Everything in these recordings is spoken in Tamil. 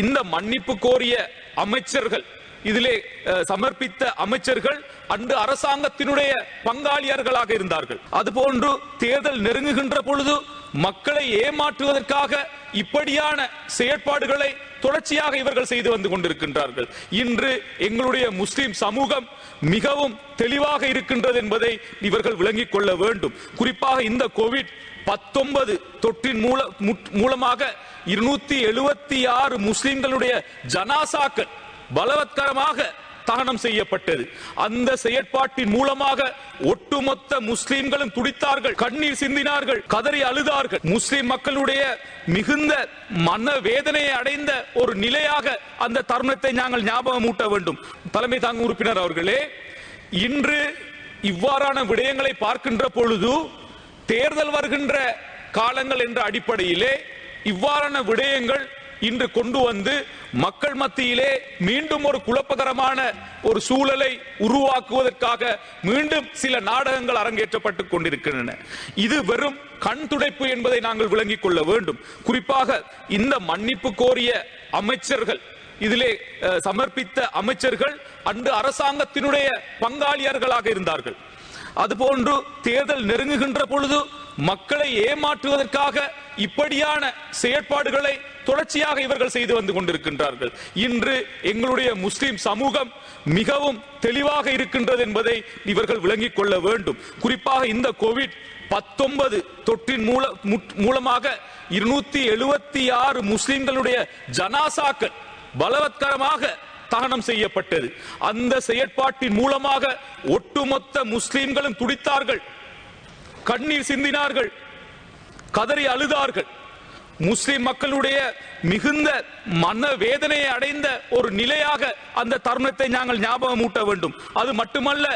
இந்த மன்னிப்பு கோரிய அமைச்சர்கள் இதிலே சமர்ப்பித்த அமைச்சர்கள் அன்று அரசாங்கத்தினுடைய பங்காளியர்களாக இருந்தார்கள். அதுபோன்று தேர்தல் நெருங்குகின்ற பொழுது மக்களை ஏமாற்றுவதற்காக இப்படியான செயற்பாடுகளை தொடர்ச்சியாக இவர்கள் செய்து வந்து கொண்டிருக்கின்றார்கள். இன்று எங்களுடைய முஸ்லிம் சமூகம் மிகவும் தெளிவாக இருக்கின்றது என்பதை இவர்கள் விளங்கிக் கொள்ள வேண்டும். குறிப்பாக இந்த கோவிட் பத்தொன்பது தொற்றின் மூல மூலமாக இருநூத்தி எழுபத்தி ஆறு முஸ்லிம்களுடைய ஜனாசாக்கள் பலவத்கரமாக தகனம் செய்யப்பட்டது. அந்த செயற்பாட்டின் மூலமாக ஒட்டுமொத்த முஸ்லிம்களும் துடித்தார்கள் கண்ணீர் சிந்தினார்கள் கதறி அழுதார்கள். முஸ்லிம் மக்களுடைய மிகுந்த மன வேதனையை அடைந்த ஒரு நிலையாக அந்த தருணத்தை நாங்கள் ஞாபகம் ஊட்ட வேண்டும். தலைமை தாங்கும் உறுப்பினர் அவர்களே இன்று இவ்வாறான விடயங்களை பார்க்கின்ற பொழுது தேர்தல் வருகின்ற காலங்கள் என்ற அடிப்படையிலே இவ்வாறான விடயங்கள் இன்று கொண்டு வந்து மக்கள் மத்தியிலே மீண்டும் ஒரு குழப்பகரமான ஒரு சூழலை உருவாக்குவதற்காக மீண்டும் சில நாடகங்கள் அரங்கேற்றப்பட்டுக் கொண்டிருக்கின்றன. இது வெறும் கண் துடைப்பு என்பதை நாங்கள் விளங்கிக் கொள்ள வேண்டும். குறிப்பாக இந்த மன்னிப்பு கோரிய அமைச்சர்கள் இதிலே அஹ், சமர்ப்பித்த அமைச்சர்கள் அன்று அரசாங்கத்தினுடைய பங்காளியர்களாக இருந்தார்கள். அதுபோன்று தேர்தல் நெருங்குகின்ற பொழுது மக்களை ஏமாற்றுவதற்காக இப்படியான செயற்பாடுகளை தொடர்ச்சியாக இவர்கள் செய்து வந்து கொண்டிருக்கின்றார்கள். இன்று எங்களுடைய முஸ்லிம் சமூகம் மிகவும் தெளிவாக இருக்கின்றது என்பதை இவர்கள் விளங்கிக் கொள்ள வேண்டும். குறிப்பாக இந்த கோவிட் பத்தொன்பது தொற்றின் மூல மூலமாக இருநூத்தி எழுபத்தி ஆறு முஸ்லிம்களுடைய ஜனாசாக்கள் பலவத்கரமாக தகனம் செய்யப்பட்டது. அந்த செயற்பாட்டின் மூலமாக ஒட்டுமொத்த முஸ்லிம்களும் துடித்தார்கள். கண்ணீர் சிந்தினார்கள். கதறி அழுதார்கள். முஸ்லிம் மக்களுடைய மிகுந்த மன வேதனையை அடைந்த ஒரு நிலையாக அந்த தருணத்தை நாங்கள் ஞாபகம் ஊட்ட வேண்டும். அது மட்டுமல்ல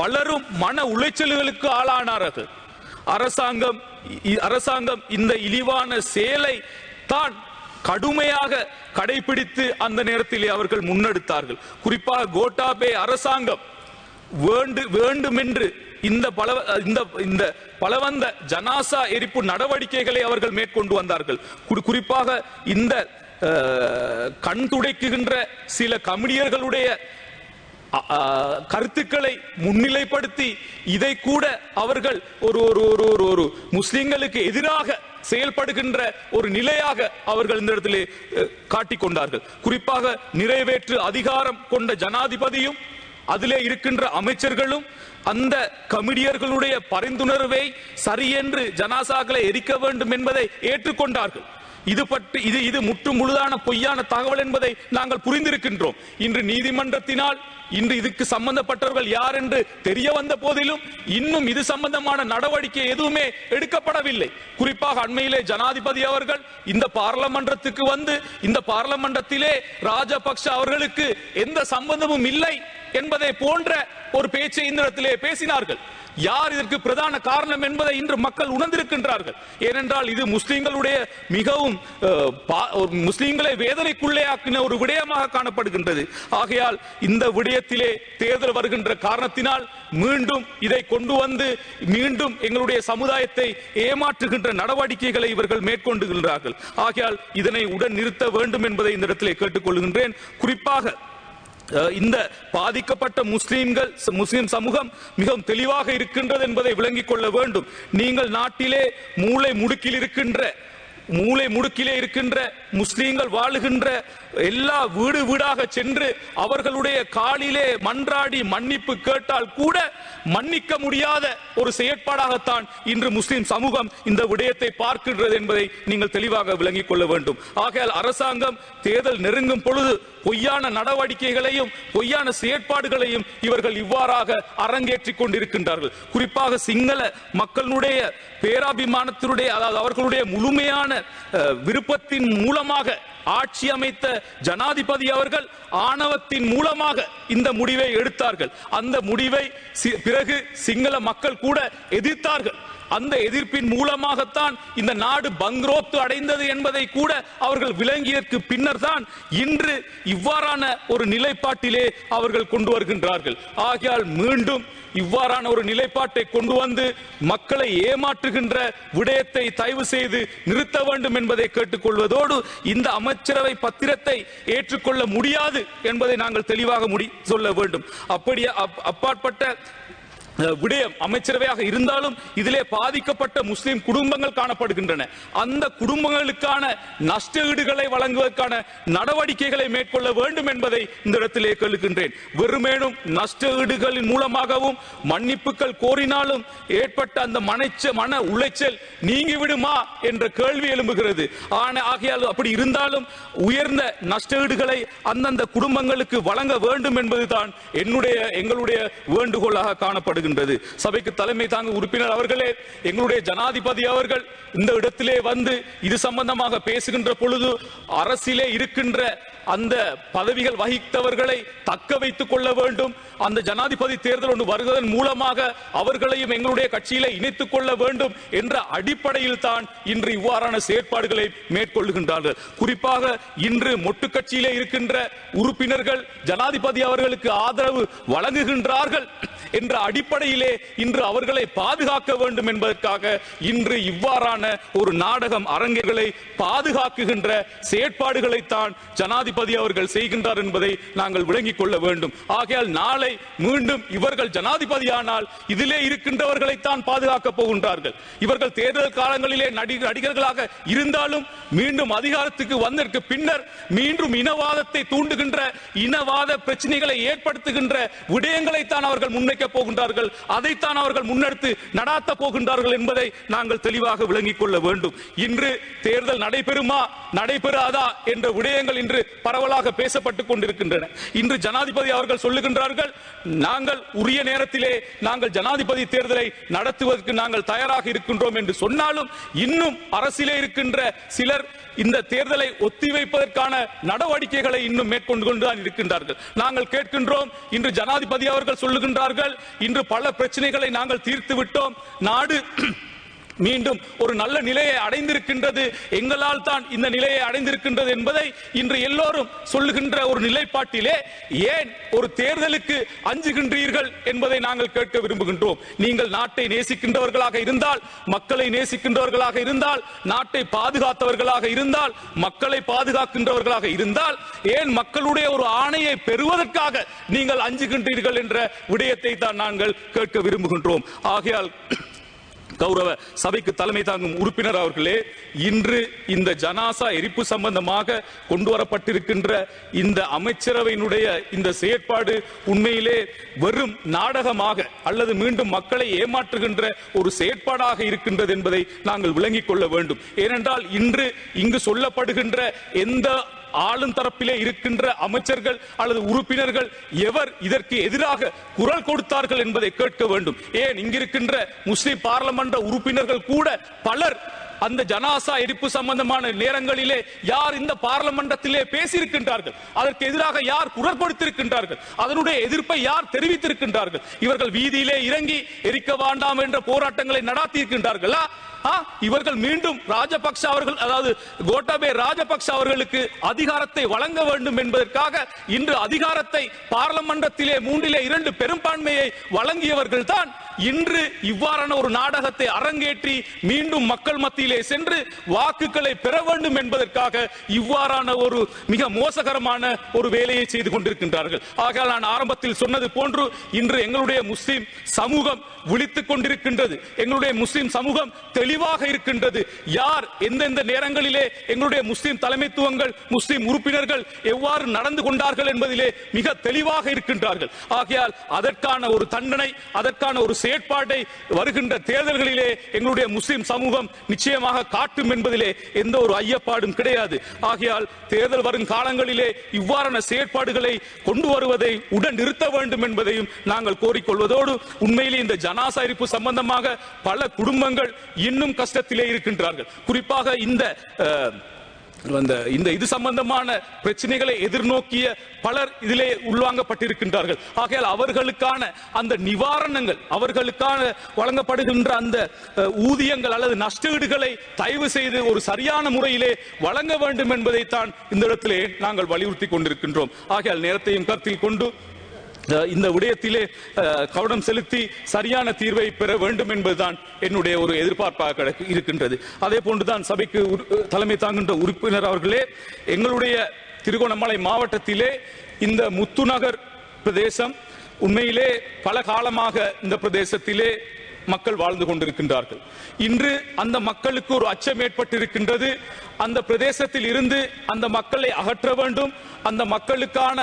பலரும் மன உளைச்சல்களுக்கு ஆளானார்கள் அரசாங்கம் அரசாங்கம் இந்த இழிவான செயலை தான் கடுமையாக கடைபிடித்து அந்த நேரத்திலே அவர்கள் முன்னெடுத்தார்கள். குறிப்பாக கோட்டாபே அரசாங்கம் வேண்டு வேண்டுமென்று இந்த பல இந்த இந்த பலவந்த ஜனாசா எரிப்பு நடவடிக்கைகளை அவர்கள் மேற்கொண்டு வந்தார்கள். குறிப்பாக இந்த கண் துடைக்குகின்ற சில கமிடியர்களுடைய கருத்துக்களை முன்னிலைப்படுத்தி இதை கூட அவர்கள் ஒரு ஒரு ஒரு ஒரு ஒரு முஸ்லிம்களுக்கு எதிராக செயல்படுகின்ற ஒரு நிலையாக அவர்கள் இந்த இடத்திலே காட்டிக்கொண்டார்கள். கொண்டார்கள் குறிப்பாக நிறைவேற்று அதிகாரம் கொண்ட ஜனாதிபதியும் அதிலே இருக்கின்ற அமைச்சர்களும் அந்த கமிடியர்களுடைய பரிந்துணர்வை சரியென்று ஜனாசாக்களை எரிக்க வேண்டும் என்பதை ஏற்றுக்கொண்டார்கள். இது பற்றி இது இது முற்று முழுதான பொய்யான தகவல் என்பதை நாங்கள் புரிந்திருக்கின்றோம். இன்று நீதிமன்றத்தினால் இன்று இதுக்கு சம்பந்தப்பட்டவர்கள் யார் என்று தெரிய வந்த போதிலும் இன்னும் இது சம்பந்தமான நடவடிக்கை எதுவுமே எடுக்கப்படவில்லை. குறிப்பாக அண்மையிலே ஜனாதிபதி அவர்கள் இந்த பாராளுமன்றத்துக்கு வந்து இந்த பாராளுமன்றத்திலே ராஜபக்ஷ அவர்களுக்கு எந்த சம்பந்தமும் இல்லை என்பதை போன்ற ஒரு பேச்சை இந்த இடத்திலே பேசினார்கள். யார் இதற்கு பிரதான காரணம் என்பதை இன்று மக்கள் உணர்ந்திருக்கின்றார்கள். ஏனென்றால் இது முஸ்லிம்களுடைய மிகவும் பா- முஸ்லிம்களை வேதனைக்குள்ளே ஆக்கின ஒரு விடயமாக காணப்படுகின்றது. ஆகையால் இந்த விடயத்திலே தேர்தல் வருகின்ற காரணத்தினால் மீண்டும் இதை கொண்டு வந்து மீண்டும் எங்களுடைய சமுதாயத்தை ஏமாற்றுகின்ற நடவடிக்கைகளை இவர்கள் மேற்கொண்டுகின்றார்கள். ஆகையால் இதனை உடன் நிறுத்த வேண்டும் என்பதை இந்த இடத்திலே கேட்டுக்கொள்கின்றேன். குறிப்பாக இந்த பாதிக்கப்பட்ட முஸ்லிம்கள் முஸ்லிம் சமூகம் மிகவும் தெளிவாக இருக்கின்றது என்பதை விளங்கிக் கொள்ள வேண்டும். நீங்கள் நாட்டிலே மூளை முடுக்கில் இருக்கின்ற மூளை முடுக்கிலே இருக்கின்ற முஸ்லீம்கள் வாழுகின்ற எல்லா வீடு வீடாக சென்று அவர்களுடைய காலிலே மன்றாடி மன்னிப்பு கேட்டால் கூட மன்னிக்க முடியாத ஒரு செயற்பாடாகத்தான் இன்று முஸ்லிம் சமூகம் இந்த விடயத்தை பார்க்கின்றது என்பதை நீங்கள் தெளிவாக விளங்கிக் கொள்ள வேண்டும். ஆகையால் அரசாங்கம் தேர்தல் நெருங்கும் பொழுது பொய்யான நடவடிக்கைகளையும் பொய்யான செயற்பாடுகளையும் இவர்கள் இவ்வாறாக அரங்கேற்றிக் கொண்டிருக்கின்றார்கள். குறிப்பாக சிங்கள மக்களுடைய பேராபிமானத்தினுடைய அதாவது அவர்களுடைய முழுமையான விருப்பத்தின் மூலம் மூலமாக ஆட்சி அமைத்த ஜனாதிபதி அவர்கள் ஆணவத்தின் மூலமாக இந்த முடிவை எடுத்தார்கள். அந்த முடிவை பிறகு சிங்கள மக்கள் கூட எதிர்த்தார்கள். அந்த எதிர்ப்பின் மூலமாகத்தான் இந்த நாடு பங்க்ரோத்து அடைந்தது என்பதை கூட அவர்கள் விளங்கியதற்கு பின்னர் தான் இன்று இவ்வாறான ஒரு நிலைப்பாட்டிலே அவர்கள் கொண்டு வருகின்றார்கள். ஆகையால் மீண்டும் இவ்வாறான ஒரு நிலைப்பாட்டை கொண்டு வந்து மக்களை ஏமாற்றுகின்ற விடயத்தை தயவு செய்து நிறுத்த வேண்டும் என்பதை கேட்டுக்கொள்வதோடு இந்த அமைச்சரவை பத்திரத்தை ஏற்றுக்கொள்ள முடியாது என்பதை நாங்கள் தெளிவாக முடி சொல்ல வேண்டும். அப்படியே அப்பாற்பட்ட விடயம் அமைச்சரவையாக இருந்தாலும் இதிலே பாதிக்கப்பட்ட முஸ்லிம் குடும்பங்கள் காணப்படுகின்றன. அந்த குடும்பங்களுக்கான நஷ்டஈடுகளை வழங்குவதற்கான நடவடிக்கைகளை மேற்கொள்ள வேண்டும் என்பதை இந்த இடத்திலே கேளுகின்றேன் வெறுமேனும் நஷ்டஈடுகளின் மூலமாகவும் மன்னிப்புகள் கோரினாலும் ஏற்பட்ட அந்த மனைச்ச மன உளைச்சல் நீங்கிவிடுமா என்ற கேள்வி எழும்புகிறது. ஆன ஆகையால் அப்படி இருந்தாலும் உயர்ந்த நஷ்டஈடுகளை அந்தந்த குடும்பங்களுக்கு வழங்க வேண்டும் என்பதுதான் என்னுடைய எங்களுடைய வேண்டுகோளாக காணப்படுகின்றது சபைக்கு தலைமை தாங்க உறுப்பினர் அவர்களே எங்களுடைய ஜனாதிபதி அவர்கள் இந்த இடத்திலே வந்து இது சம்பந்தமாக பேசுகின்ற பொழுது அரசிலே இருக்கின்ற அந்த பதவிகள் வகித்தவர்களை தக்க வைத்துக் கொள்ள வேண்டும். அந்த ஜனாதிபதி தேர்தல் ஒன்று வருவதன் மூலமாக அவர்களையும் எங்களுடைய கட்சியிலே இணைத்துக் கொள்ள வேண்டும் என்ற அடிப்படையில் தான் இன்று இவ்வாறான செயற்பாடுகளை மேற்கொள்ளுகின்றார்கள் குறிப்பாக இன்று மொட்டு கட்சியிலே இருக்கின்ற உறுப்பினர்கள் ஜனாதிபதி அவர்களுக்கு ஆதரவு வழங்குகின்றார்கள். என்ற அடிப்படையிலே இன்று அவர்களை பாதுகாக்க வேண்டும் என்பதற்காக இன்று இவ்வாறான ஒரு நாடகம் அரங்குகளை பாதுகாக்குகின்ற செயற்பாடுகளைத்தான் ஜனாதிபதி அவர்கள் செய்கின்றார் என்பதை நாங்கள் விளங்கிக் கொள்ள வேண்டும். ஆகையால் நாளை மீண்டும் இவர்கள் ஜனாதிபதியானால் இதிலே இருக்கின்றவர்களைத்தான் பாதுகாக்கப் போகின்றார்கள். இவர்கள் தேர்தல் காலங்களிலே நடிகர்களாக இருந்தாலும் மீண்டும் அதிகாரத்துக்கு வந்ததற்கு பின்னர் மீண்டும் இனவாதத்தை தூண்டுகின்ற இனவாத பிரச்சனைகளை ஏற்படுத்துகின்ற விடயங்களைத்தான் அவர்கள் முன்வை முன்வைக்க போகின்றார்கள் அதைத்தான் அவர்கள் முன்னெடுத்து நடாத்த போகின்றார்கள் என்பதை நாங்கள் தெளிவாக விளங்கிக் கொள்ள வேண்டும். இன்று தேர்தல் நடைபெறுமா நடைபெறாதா என்ற விடயங்கள் இன்று பரவலாக பேசப்பட்டுக் கொண்டிருக்கின்றன. இன்று ஜனாதிபதி அவர்கள் சொல்லுகின்றார்கள் நாங்கள் உரிய நேரத்திலே நாங்கள் ஜனாதிபதி தேர்தலை நடத்துவதற்கு நாங்கள் தயாராக இருக்கின்றோம் என்று சொன்னாலும் இன்னும் அரசிலே இருக்கின்ற சிலர் இந்த தேர்தலை ஒத்திவைப்பதற்கான நடவடிக்கைகளை இன்னும் மேற்கொண்டு கொண்டுதான் இருக்கின்றார்கள். நாங்கள் கேட்கின்றோம் இன்று ஜனாதிபதி அவர்கள் சொல்லுகின்றார்கள் இன்று பல பிரச்சனைகளை நாங்கள் தீர்த்து விட்டோம். நாடு மீண்டும் ஒரு நல்ல நிலையை அடைந்திருக்கின்றது. எங்களால் தான் இந்த நிலையை அடைந்திருக்கின்றது என்பதை இன்று எல்லோரும் சொல்லுகின்ற ஒரு நிலைப்பாட்டிலே ஏன் ஒரு தேர்தலுக்கு அஞ்சுகின்றீர்கள் என்பதை நாங்கள் கேட்க விரும்புகின்றோம். நீங்கள் நாட்டை நேசிக்கின்றவர்களாக இருந்தால் மக்களை நேசிக்கின்றவர்களாக இருந்தால் நாட்டை பாதுகாத்தவர்களாக இருந்தால் மக்களை பாதுகாக்கின்றவர்களாக இருந்தால் ஏன் மக்களுடைய ஒரு ஆணையை பெறுவதற்காக நீங்கள் அஞ்சுகின்றீர்கள் என்ற விடயத்தை தான் நாங்கள் கேட்க விரும்புகின்றோம். ஆகையால் கௌரவ சபைக்கு தலைமை தாங்கும் உறுப்பினர் அவர்களே இன்று இந்த ஜனாசா எரிப்பு சம்பந்தமாக கொண்டு வரப்பட்டிருக்கின்ற இந்த அமைச்சரவையினுடைய இந்த செயற்பாடு உண்மையிலே வெறும் நாடகமாக அல்லது மீண்டும் மக்களை ஏமாற்றுகின்ற ஒரு செயற்பாடாக இருக்கின்றது என்பதை நாங்கள் விளங்கிக் கொள்ள வேண்டும். ஏனென்றால் இன்று இங்கு சொல்லப்படுகின்ற எந்த ஆளும் தரப்பிலே இருக்கின்ற அமைச்சர்கள் அல்லது உறுப்பினர்கள் எவர் இதற்கு எதிராக குரல் கொடுத்தார்கள் என்பதை கேட்க வேண்டும். ஏன்? இங்கிருக்கின்ற முஸ்லிம் பாராளுமன்ற உறுப்பினர்கள் கூட பலர் அந்த ஜனாசா எரிப்பு சம்பந்தமான நேரங்களிலே யார் இந்த பாராளுமன்றத்திலே பேசியிருக்கின்றார்கள். அதற்கு எதிராக யார் குரல் கொடுத்திருக்கின்றார்கள். அதனுடைய எதிர்ப்பை யார் தெரிவித்திருக்கின்றார்கள். இவர்கள் வீதியிலே இறங்கி எரிக்க வேண்டாம் என்ற போராட்டங்களை நடாத்தி இருக்கின்றார்களா இவர்கள் மீண்டும் ராஜபக்ச அவர்கள் அதாவது கோட்டாபே ராஜபக்ச அவர்களுக்கு அதிகாரத்தை வழங்க வேண்டும் என்பதற்காக இன்று அதிகாரத்தை பார்லமன்றத்திலே மூன்றிலே இரண்டு பெரும்பான்மையை வழங்கியவர்கள் தான் இன்று இவ்வாறான ஒரு நாடகத்தை அரங்கேற்றி மீண்டும் மக்கள் மத்தியிலே சென்று வாக்குகளை பெற வேண்டும் என்பதற்காக இவ்வாறான ஒரு மிக மோசகரமான ஒரு வேலையை செய்து கொண்டிருக்கின்றார்கள். ஆகையால் நான் ஆரம்பத்தில் சொன்னது போன்று இன்று எங்களுடைய முஸ்லிம் சமூகம் விழித்துக் கொண்டிருக்கின்றது. எங்களுடைய முஸ்லிம் சமூகம் தெளிவு தெளிவாக இருக்கின்றது. யார் எந்தெந்த நேரங்களிலே எங்களுடைய முஸ்லிம் தலைமைத்துவங்கள் முஸ்லிம் உறுப்பினர்கள் எவ்வாறு நடந்து கொண்டார்கள் என்பதிலே மிக தெளிவாக இருக்கின்றார்கள். ஆகையால் அதற்கான ஒரு தண்டனை அதற்கான ஒரு செயற்பாட்டை வருகின்ற தேர்தல்களிலே எங்களுடைய முஸ்லிம் சமூகம் நிச்சயமாக காட்டும் என்பதிலே எந்த ஒரு ஐயப்பாடும் கிடையாது. ஆகையால் தேர்தல் வரும் காலங்களிலே இவ்வாறான செயற்பாடுகளை கொண்டு வருவதை உடன் நிறுத்த வேண்டும் என்பதையும் நாங்கள் கோரிக்கொள்வதோடு உண்மையிலே இந்த ஜனாசா எரிப்பு சம்பந்தமாக பல குடும்பங்கள் இன்னும் கஷ்டத்திலே இருக்கின்றார்கள். குறிப்பாக இந்த அந்த இந்த இது சம்பந்தமான பிரச்சனைகளை எதிர்நோக்கிய பலர் இதிலே உள்வாங்கப்பட்டிருக்கின்றார்கள். ஆகையால் அவர்களுக்கான அந்த நிவாரணங்கள் அவர்களுக்கான வழங்கப்படுகின்ற அந்த ஊதியங்கள் அல்லது நஷ்டஈடுகளை தயவு செய்து ஒரு சரியான முறையிலே வழங்க வேண்டும் என்பதைத்தான் இந்த இடத்திலே நாங்கள் வலியுறுத்தி கொண்டிருக்கின்றோம். ஆகையால் நேரத்தையும் கருத்தில் கொண்டு இந்த விடயத்திலே கவனம் செலுத்தி சரியான தீர்வை பெற வேண்டும் என்பதுதான் என்னுடைய ஒரு எதிர்பார்ப்பாக இருக்கின்றது. அதே போன்றுதான் சபைக்கு தலைமை தாங்குகின்ற உறுப்பினர் அவர்களே எங்களுடைய திருகோணமலை மாவட்டத்திலே இந்த முத்துநகர் பிரதேசம் உண்மையிலே பல காலமாக இந்த பிரதேசத்திலே மக்கள் வாழ்ந்து கொண்டிருக்கின்றார்கள். இன்று அந்த மக்களுக்கு ஒரு அச்சம் ஏற்பட்டிருக்கின்றது. அந்த பிரதேசத்தில் இருந்து அந்த மக்களை அகற்ற வேண்டும். அந்த மக்களுக்கான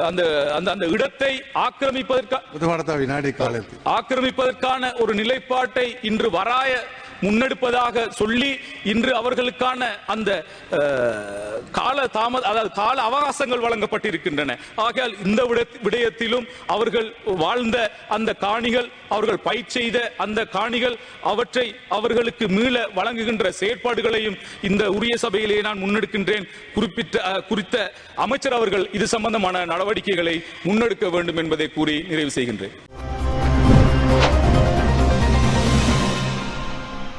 அந்த அந்த அந்த இடத்தை ஆக்கிரமிப்பதற்கான ஆக்கிரமிப்பதற்கான ஒரு நிலைப்பாட்டை இன்று வராய முன்னெடுப்பதாக சொல்லி இன்று அவர்களுக்கான அந்த கால தாமத அதாவது கால அவகாசங்கள் வழங்கப்பட்டிருக்கின்றன. ஆகையால் இந்த விட- விடயத்திலும் அவர்கள் வாழ்ந்த அந்த காணிகள் அவர்கள் பயிர் செய்த அந்த காணிகள் அவற்றை அவர்களுக்கு மீள வழங்குகின்ற செயற்பாடுகளையும் இந்த உரிய சபையிலே நான் முன்னெடுக்கின்றேன். குறிப்பிட்ட குறித்த அமைச்சர் அவர்கள் இது சம்பந்தமான நடவடிக்கைகளை முன்னெடுக்க வேண்டும் என்பதை கூறி நிறைவு செய்கின்றேன்.